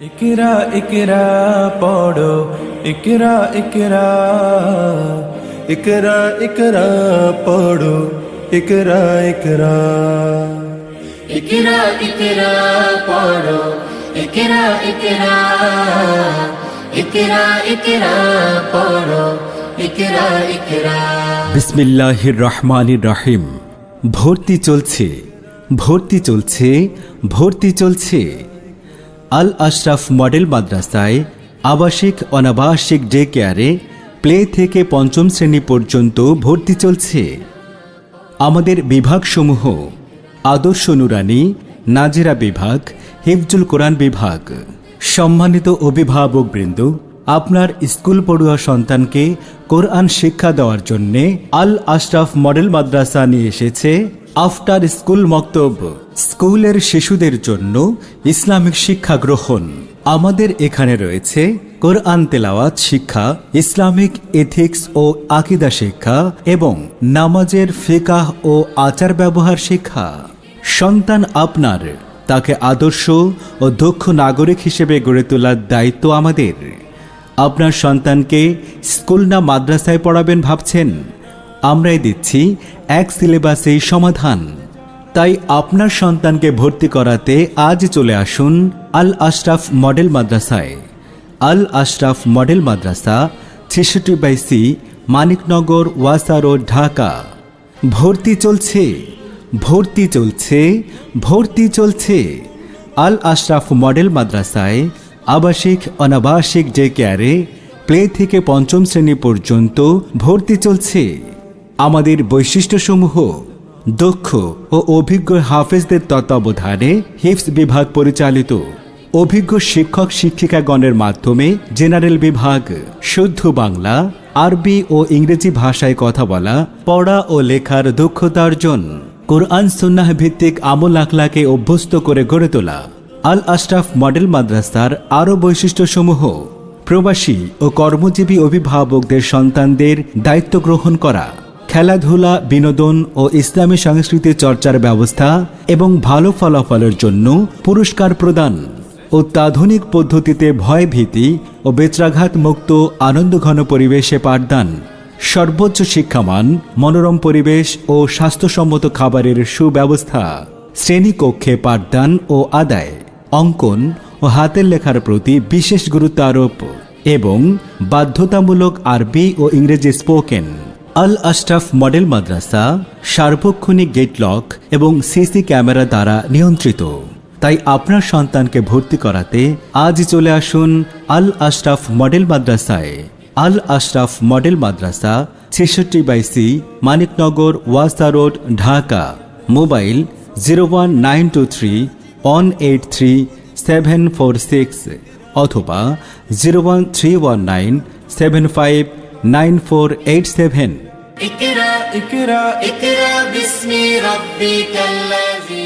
ইকরা ইকরা পড়ো। ইকরা ইকরা ইকরা ইকরা পড়ো। ইকরা ইকরা। ইকরা ইকরা পড়ো। ইকরা ইকরা ইকরা ইকরা পড়ো। ইকরা ইকরা। বিসমিল্লাহির রহমানির রহিম ভর্তি চলছে ভর্তি চলছে ভর্তি চলছে। আল আশরাফ মডেল মাদ্রাসায় আবাসিক অনাবাসিক ডে কেয়ারে প্লে থেকে পঞ্চম শ্রেণি পর্যন্ত ভর্তি চলছে। আমাদের বিভাগসমূহ আদর্শ নুরানি, নাজিরা বিভাগ, হিফজুল কোরআন বিভাগ। সম্মানিত অভিভাবকবৃন্দ আপনার স্কুল পড়ুয়া সন্তানকে কোরআন শিক্ষা দেওয়ার জন্যে আল আশরাফ মডেল মাদ্রাসা নিয়ে এসেছে আফটার স্কুল মক্তব্য। স্কুলের শিশুদের জন্য ইসলামিক শিক্ষা গ্রহণ। আমাদের এখানে রয়েছে কোরআন তেলাওয়াত শিক্ষা, ইসলামিক এথিক্স ও আকিদা শিক্ষা এবং নামাজের ফিকাহ ও আচার ব্যবহার শিক্ষা। সন্তান আপনার, তাকে আদর্শ ও দক্ষ নাগরিক হিসেবে গড়ে তোলার দায়িত্ব আমাদের। আপনার সন্তানকে স্কুল না মাদ্রাসায় পড়াবেন ভাবছেন? আমরাই দিচ্ছি এক সিলেবাসেই সমাধান। তাই আপনার সন্তানকে ভর্তি করাতে আজ চলে আসুন আল আশরাফ মডেল মাদ্রাসায়। আল আশরাফ মডেল মাদ্রাসা, ছেষট্টি বাই সি, মানিকনগর, ওয়াসা রোড, ঢাকা। ভর্তি চলছে ভর্তি চলছে ভর্তি চলছে। আল আশরাফ মডেল মাদ্রাসায় আবাসিক, অনাবাসিক ডে কেয়ারে, প্লে থেকে পঞ্চম শ্রেণি পর্যন্ত ভর্তি চলছে। আমাদের বৈশিষ্ট্যসমূহ, দক্ষ ও অভিজ্ঞ হাফেজদের তত্ত্বাবধানে হিফস বিভাগ পরিচালিত। অভিজ্ঞ শিক্ষক শিক্ষিকাগণের মাধ্যমে জেনারেল বিভাগ, শুদ্ধ বাংলা, আরবি ও ইংরেজি ভাষায় কথা বলা, পড়া ও লেখার দক্ষতা অর্জন কোরআন সুন্নাহ ভিত্তিক আমল আখলাকে অভ্যস্ত করে গড়ে তোলা। আল আশরাফ মডেল মাদ্রাসার আরও বৈশিষ্ট্যসমূহ। প্রবাসী ও কর্মজীবী অভিভাবকদের সন্তানদের দায়িত্ব গ্রহণ করা, খেলাধুলা, বিনোদন ও ইসলামী সংস্কৃতি চর্চার ব্যবস্থা এবং ভালো ফলাফলের জন্য পুরস্কার প্রদান অত্যাধুনিক পদ্ধতিতে ভয় ভীতি ও বেত্রাঘাত মুক্ত আনন্দঘন পরিবেশে পাঠদান, সর্বোচ্চ শিক্ষামান, মনোরম পরিবেশ ও স্বাস্থ্যসম্মত খাবারের সুব্যবস্থা, শ্রেণীকক্ষে পাঠদান ও আদায়। অঙ্কন ও হাতের লেখার প্রতি বিশেষ গুরুত্ব আরোপ এবং বাধ্যতামূলক আরবি ও ইংরেজি স্পোকেন। আল আশরাফ মডেল মাদ্রাসা সার্বক্ষণিক গেট লক এবং সিসি ক্যামেরা দ্বারা নিয়ন্ত্রিত। তাই আপনার সন্তানকে ভর্তি করাতে আজ চলে আসুন আল আশরাফ মডেল মাদ্রাসায়। আল আশরাফ মডেল মাদ্রাসা ছেষট্টি বাই সি মানিকনগর ওয়াসা road, Dhaka. Mobile zero one nine two three one eight three seven four six অথবা zero one three one nine seven five nine four eight seven ইকরা ইকরা ইকরা, বিস্মি রাব্বিকাল্লাযী।